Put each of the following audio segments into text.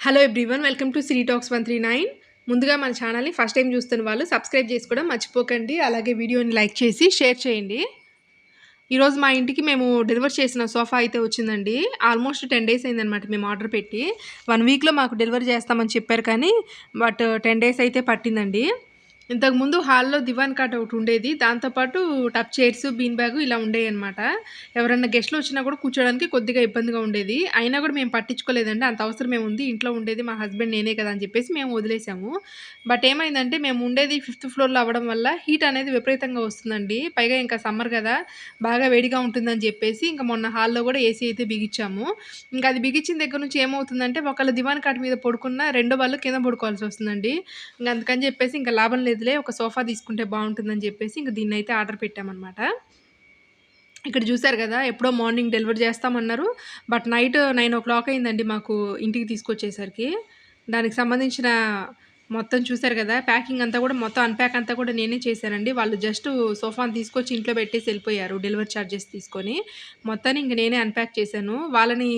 Hello everyone welcome to Siri Talks one three nine ముందుగా మన ఛానల్ని ఫస్ట్ టైం చూస్తున్న వాళ్ళు సబ్స్క్రైబ్ చేసుకోవడం మర్చిపోకండి. అలాగే వీడియోని లైక్ చేసి షేర్ చేయండి. ఈరోజు మా ఇంటికి మేము డెలివర్ చేసిన సోఫా అయితే వచ్చిందండి. ఆల్మోస్ట్ టెన్ డేస్ అయిందనమాట మేము ఆర్డర్ పెట్టి. వన్ వీక్లో మాకు డెలివరీ చేస్తామని చెప్పారు కానీ బట్ టెన్ డేస్ అయితే పట్టిందండి. ఇంతకుముందు హాల్లో దివాన్ కాట్ ఒకటి ఉండేది. దాంతోపాటు టప్ చైర్స్ బీన్ బ్యాగ్ ఇలా ఉండేవి అనమాట ఎవరన్నా గెస్ట్లు వచ్చినా కూడా కూర్చోడానికి కొద్దిగా ఇబ్బందిగా ఉండేది. అయినా కూడా మేము పట్టించుకోలేదండి. అంత అవసరం ఉంది. ఇంట్లో ఉండేది మా హస్బెండ్ నేనే కదా అని చెప్పేసి మేము వదిలేసాము. బట్ ఏమైందంటే మేము ఉండేది ఫిఫ్త్ ఫ్లోర్లో అవ్వడం వల్ల హీట్ అనేది విపరీతంగా వస్తుందండి. పైగా ఇంకా సమ్మర్ కదా బాగా వేడిగా ఉంటుందని చెప్పేసి ఇంకా మొన్న హాల్లో కూడా ఏసీ అయితే బిగించాము. ఇంకా అది బిగించిన దగ్గర నుంచి ఏమవుతుందంటే ఒకళ్ళు దివాన్ కాట్ మీద పడుకున్న రెండో వాళ్ళు కింద పడుకోవాల్సి వస్తుందండి. ఇంకా అందుకని చెప్పేసి ఇంకా లాభం లేదు లేదులే ఒక సోఫా తీసుకుంటే బాగుంటుందని చెప్పేసి ఇంక దీన్ని అయితే ఆర్డర్ పెట్టామన్నమాట. ఇక్కడ చూసారు కదా ఎప్పుడో మార్నింగ్ డెలివరీ చేస్తామన్నారు. But night nine o'clock అయిందండి మాకు ఇంటికి తీసుకొచ్చేసరికి. దానికి సంబంధించిన మొత్తం చూసారు కదా ప్యాకింగ్ అంతా కూడా మొత్తం అన్ప్యాక్ అంతా కూడా నేనే చేశానండి. వాళ్ళు జస్ట్ సోఫాని తీసుకొచ్చి ఇంట్లో పెట్టేసి వెళ్ళిపోయారు డెలివరీ ఛార్జెస్ తీసుకొని. మొత్తాన్ని ఇంక నేనే అన్ప్యాక్ చేశాను. వాళ్ళని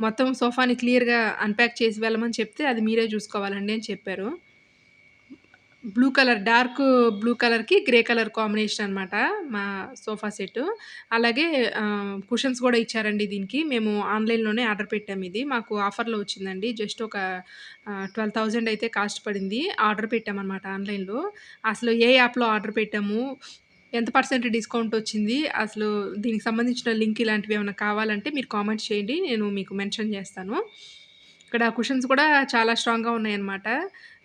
మొత్తం సోఫాని క్లియర్గా అన్ప్యాక్ చేసి వెళ్ళమని చెప్తే అది మీరే చూసుకోవాలండి అని చెప్పారు. బ్లూ కలర్ డార్క్ బ్లూ కలర్కి గ్రే కలర్ కాంబినేషన్ అనమాట మా సోఫా సెట్. అలాగే కుషన్స్ కూడా ఇచ్చారండి దీనికి. మేము ఆన్లైన్లోనే ఆర్డర్ పెట్టాము ఇది. మాకు ఆఫర్లో వచ్చిందండి. జస్ట్ ఒక ట్వెల్వ్ థౌజండ్ అయితే కాస్ట్ పడింది. ఆర్డర్ పెట్టామన్నమాట ఆన్లైన్లో. అసలు ఏ యాప్లో ఆర్డర్ పెట్టాము? ఎంత పర్సెంట్ డిస్కౌంట్ వచ్చింది? అసలు దీనికి సంబంధించిన లింక్ ఇలాంటివి ఏమైనా కావాలంటే మీరు కామెంట్ చేయండి. నేను మీకు మెన్షన్ చేస్తాను. ఇక్కడ కుషన్స్ కూడా చాలా స్ట్రాంగ్గా ఉన్నాయన్నమాట.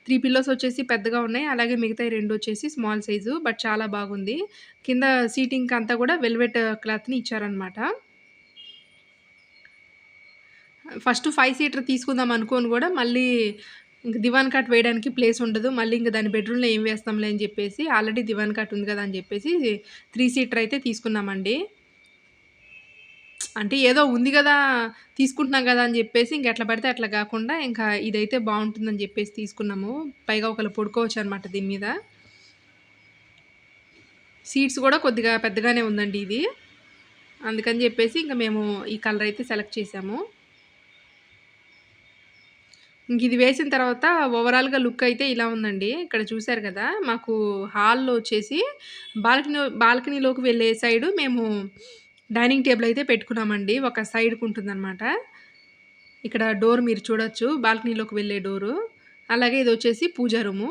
త్రీ పిల్లోస్ వచ్చేసి పెద్దగా ఉన్నాయి. అలాగే మిగతా రెండు వచ్చేసి స్మాల్ సైజు బట్ చాలా బాగుంది. కింద సీటింగ్ అంతా కూడా వెల్వెట్ uh, క్లాత్ని ఇచ్చారనమాట ఫస్ట్ ఫైవ్ సీటర్ తీసుకుందాం అనుకోని కూడా మళ్ళీ ఇంక దివాన్ కాట్ వేయడానికి ప్లేస్ ఉండదు. మళ్ళీ ఇంకా దాని బెడ్రూమ్లో ఏం వేస్తాంలే అని చెప్పేసి ఆల్రెడీ దివాన్ కాట్ ఉంది కదా అని చెప్పేసి త్రీ సీటర్ అయితే తీసుకున్నామండి. అంటే ఏదో ఉంది కదా తీసుకుంటున్నాం కదా అని చెప్పేసి ఇంక ఎట్లా పడితే అట్లా కాకుండా ఇంకా ఇదైతే బాగుంటుందని చెప్పేసి తీసుకున్నాము. పైగా ఒకళ్ళు పడుకోవచ్చు అనమాట దీని మీద. సీట్స్ కూడా కొద్దిగా పెద్దగానే ఉందండి ఇది. అందుకని చెప్పేసి ఇంకా మేము ఈ కలర్ అయితే సెలెక్ట్ చేసాము. ఇంక ఇది వేసిన తర్వాత ఓవరాల్గా లుక్ అయితే ఇలా ఉందండి. ఇక్కడ చూసారు కదా మాకు హాల్లో వచ్చేసి బాల్కనీ బాల్కనీలోకి వెళ్ళే సైడు మేము డైనింగ్ టేబుల్ అయితే పెట్టుకున్నామండి. ఒక సైడ్కి ఉంటుందన్నమాట. ఇక్కడ డోర్ మీరు చూడొచ్చు. బాల్కనీలోకి వెళ్ళే డోరు. అలాగే ఇది వచ్చేసి పూజా రూము.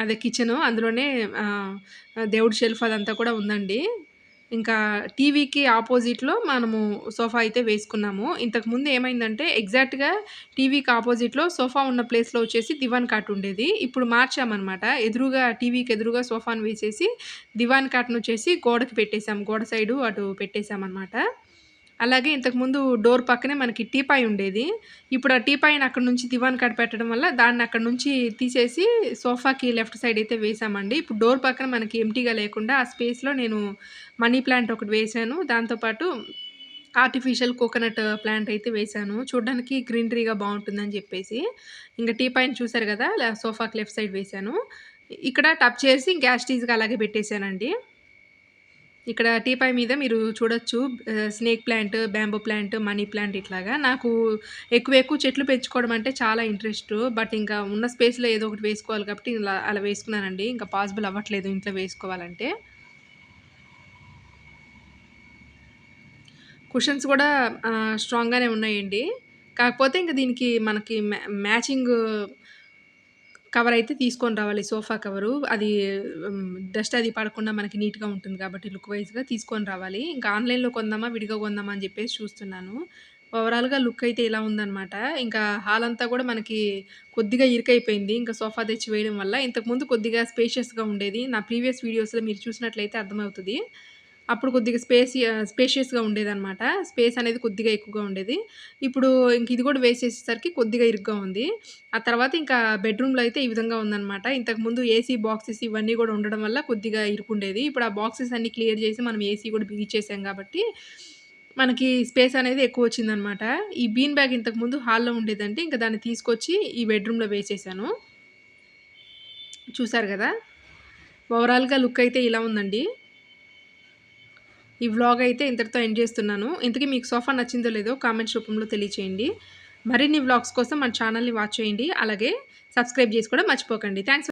అదే కిచెను. అందులోనే దేవుడి షెల్ఫ్ అదంతా కూడా ఉందండి. ఇంకా టీవీకి ఆపోజిట్లో మనము సోఫా అయితే వేసుకున్నాము. ఇంతకుముందు ఏమైందంటే ఎగ్జాక్ట్గా టీవీకి ఆపోజిట్లో సోఫా ఉన్న ప్లేస్లో వచ్చేసి దివాన్ కాట్ ఉండేది. ఇప్పుడు మార్చామన్నమాట. ఎదురుగా టీవీకి ఎదురుగా సోఫాను వేసేసి దివాన్ కాట్ను వచ్చేసి గోడకి పెట్టేశాం. గోడ సైడు అటు పెట్టేశామన్నమాట. అలాగే ఇంతకుముందు డోర్ పక్కనే మనకి టీపాయ్ ఉండేది. ఇప్పుడు ఆ టీపాయిని అక్కడ నుంచి దివాన్ కాడ పెట్టడం వల్ల దాన్ని అక్కడ నుంచి తీసేసి సోఫాకి లెఫ్ట్ సైడ్ అయితే వేసామండి. ఇప్పుడు డోర్ పక్కన మనకి ఎంటీగా లేకుండా ఆ స్పేస్లో నేను మనీ ప్లాంట్ ఒకటి వేసాను. దాంతోపాటు ఆర్టిఫిషియల్ కోకోనట్ ప్లాంట్ అయితే వేశాను చూడడానికి గ్రీనరీగా బాగుంటుందని చెప్పేసి. ఇంకా టీ పైన చూసారు కదా సోఫాకి లెఫ్ట్ సైడ్ వేశాను ఇక్కడ టప్ చేసి గ్యాస్ టీజ్గా అలాగే పెట్టేశానండి. ఇక్కడ టీపాయ్ మీద మీరు చూడొచ్చు snake plant bamboo plant money plant ఇట్లాగా. నాకు ఎక్కువ ఎక్కువ చెట్లు పెంచుకోవడం అంటే చాలా ఇంట్రెస్ట్ బట్ ఇంకా ఉన్న స్పేస్లో ఏదో ఒకటి వేసుకోవాలి కాబట్టి ఇలా అలా వేసుకున్నానండి. ఇంకా పాసిబుల్ అవ్వట్లేదు ఇంట్లో వేసుకోవాలంటే. కుషన్స్ కూడా స్ట్రాంగ్గానే ఉన్నాయండి. కాకపోతే ఇంకా దీనికి మనకి మ్యాచింగ్ కవర్ అయితే తీసుకొని రావాలి. Sofa cover. అది డస్ట్ అది పడకుండా మనకి నీట్గా ఉంటుంది కాబట్టి లుక్ వైజ్గా తీసుకొని రావాలి. ఇంకా ఆన్లైన్లో కొందామా విడిగా కొందామా అని చెప్పేసి చూస్తున్నాను. ఓవరాల్గా లుక్ అయితే ఇలా ఉందనమాట ఇంకా హాల్ అంతా కూడా మనకి కొద్దిగా ఇరుకైపోయింది. ఇంకా సోఫా తెచ్చి వేయడం వల్ల ఇంతకుముందు కొద్దిగా స్పేషియస్గా ఉండేది. నా ప్రీవియస్ వీడియోస్లో మీరు చూసినట్లయితే అర్థమవుతుంది. అప్పుడు కొద్దిగా స్పేస్ స్పేషియస్గా ఉండేదన్నమాట. స్పేస్ అనేది కొద్దిగా ఎక్కువగా ఉండేది. ఇప్పుడు ఇంక ఇది కూడా వేసేసేసరికి కొద్దిగా ఇరుగ్గా ఉంది. ఆ తర్వాత ఇంకా బెడ్రూమ్లో అయితే ఈ విధంగా ఉందన్నమాట. ఇంతకుముందు ఏసీ బాక్సెస్ ఇవన్నీ కూడా ఉండడం వల్ల కొద్దిగా ఇరుకుండేది. ఇప్పుడు ఆ బాక్సెస్ అన్ని క్లియర్ చేసి మనం ఏసీ కూడా బిగిచ్చేసాం కాబట్టి మనకి స్పేస్ అనేది ఎక్కువ వచ్చిందనమాట ఈ బీన్ బ్యాగ్ ఇంతకుముందు హాల్లో ఉండేదంటే ఇంకా దాన్ని తీసుకొచ్చి ఈ బెడ్రూమ్లో వేసేసాను. చూసారు కదా? ఓవరాల్గా లుక్ అయితే ఇలా ఉందండి. ఈ వ్లాగ్ అయితే ఇంతటితో ఎండ్ చేస్తున్నాను. ఇంతకీ మీకు సోఫా నచ్చిందో లేదో కామెంట్స్ రూపంలో తెలియచేయండి. మరిన్ని వ్లాగ్స్ కోసం మన ఛానల్ని వాచ్ చేయండి. అలాగే సబ్స్క్రైబ్ చేసుకోవడం మర్చిపోకండి. థ్యాంక్స్